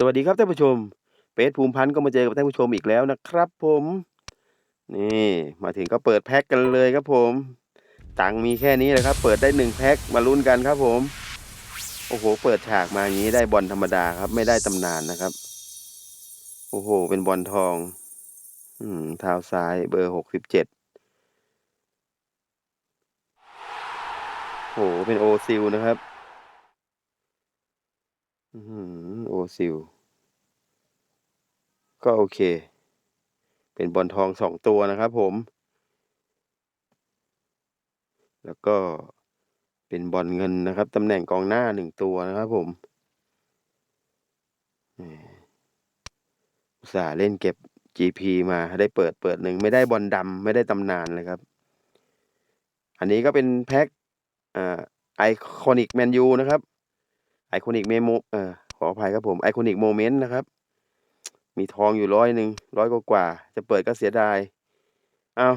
สวัสดีครับท่านผู้ชมเปซภูมิพันธ์ก็มาเจอกับท่านผู้ชมอีกแล้วนะครับ ผม นี่มาถึงก็เปิดแพ็กกันเลยครับผม ตังมีแค่นี้แหละครับ เปิดได้หนึ่งแพ็กมาลุ้นกันครับ ผม โอ้โห เปิดฉากมาอย่างนี้ได้บอลธรรมดาครับ ไม่ได้ตำนานนะครับ โอ้โห เป็นบอลทอง อืมเท้าซ้ายเบอร์หกสิบเจ็ดโอ้โหเป็นโอซิลนะครับ โอซิล ก็โอเค เป็นบอลทองสองตัวนะครับผม แล้วก็เป็นบอลเงินนะครับตำแหน่งกองหน้าหนึ่งตัวนะครับผมอุตส่าห์เล่นเก็บ GP มาได้เปิดเปิดหนึ่งไม่ได้บอลดำไม่ได้ตำนานเลยครับ อันนี้ก็เป็นแพ็คไอคอนิกแมนยูนะครับ ไอคอนิกเมโมเอ่อขออภัยครับผมไอคอนิกโมเมนต์นะครับ มีทองอยู่ร้อยหนึ่งร้อยกว่า จะเปิดก็เสียดาย เอา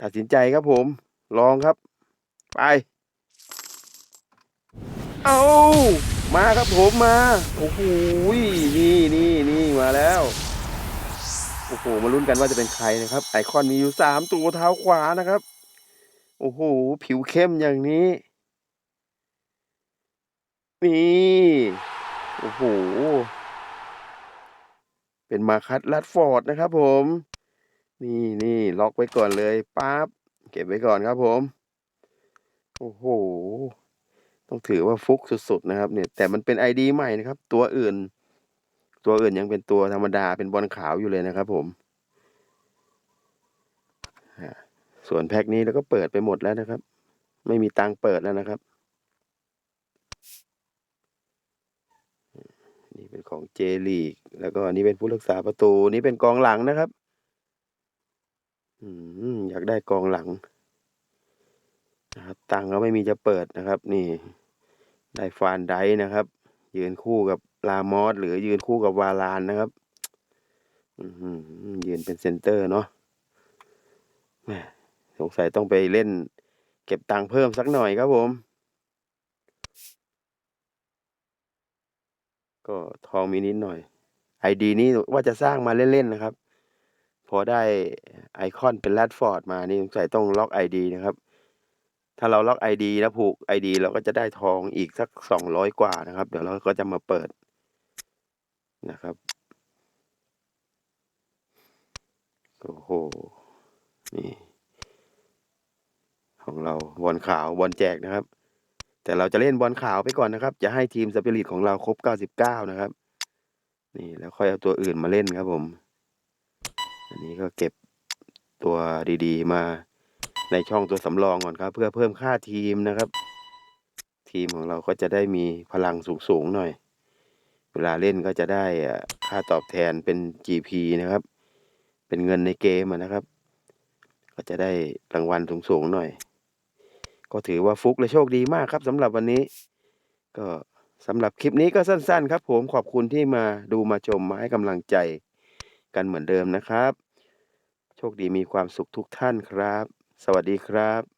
ตัดสินใจครับผม ลองครับ ไป เอามาครับผมมา โอ้โหนี่นี่นี่มาแล้วโอ้โหมาลุ้นกันว่าจะเป็นใครนะครับ ไอคอนมีอยู่สามตัวเท้าขวานะครับ โอ้โห ผิวเข้มอย่างนี้ นี่โอ้โหเป็นมาคัตลัดฟอร์ดนะครับผม นี่นี่ล็อกไว้ก่อนเลยปั๊บเก็บไว้ก่อนครับผม โอ้โห ต้องถือว่าฟุกสุดๆนะครับ เนี่ย แต่มันเป็นไอดีใหม่นะครับ ตัวอื่น ตัวอื่นยังเป็นตัวธรรมดาเป็นบอลขาวอยู่เลยนะครับผมส่วนแพ็คนี้เราก็เปิดไปหมดแล้วนะครับ ไม่มีตังเปิดแล้วนะครับ เป็นของเจลีก แล้วก็อันนี้เป็นผู้รักษาประตู นี่เป็นกองหลังนะครับ อืมอยากได้กองหลังนะครับตังก็ไม่มีจะเปิดนะครับ นี่ได้ฟานไดนะครับ ยืนคู่กับลามอสหรือยืนคู่กับวาลานนะครับยืนเป็นเซนเตอร์เนาะสงสัยต้องไปเล่น เก็บตังค์เพิ่มสักหน่อยครับผม ก็ทองมีนิดหน่อย ไอดีนี้ว่าจะสร้างมาเล่น ๆ นะครับ พอได้ไอคอนเป็นแรดฟอร์ดมานี่สงสัยต้องล็อกไอดีนะครับ ถ้าเราล็อกไอดีแล้วผูกไอดีเราก็จะได้ทองอีกสักสองร้อยกว่านะครับ เดี๋ยวเราก็จะมาเปิดนะครับโอ้โห นี่ ของเราบอลขาวบอลแจกนะครับ แต่เราจะเล่นบอลขาวไปก่อนนะครับ จะให้ทีมสปิริตของเราครบ 99 นะครับ นี่แล้วค่อยเอาตัวอื่นมาเล่นครับผม อันนี้ก็เก็บตัวดีๆ มาในช่องตัวสำรองก่อนครับ เพื่อเพิ่มค่าทีมนะครับ ทีมของเราก็จะได้มีพลังสูงๆหน่อย เวลาเล่นก็จะได้ค่าตอบแทนเป็น GP นะครับ เป็นเงินในเกมนะครับ ก็จะได้รางวัลสูงๆหน่อย ก็ถือว่าฟุกและโชคดีมากครับสำหรับวันนี้ ก็สำหรับคลิปนี้ก็สั้น ๆ ครับ ผมขอบคุณที่มาดูมาชมมาให้กำลังใจกันเหมือนเดิมนะครับ โชคดีมีความสุขทุกท่านครับ สวัสดีครับ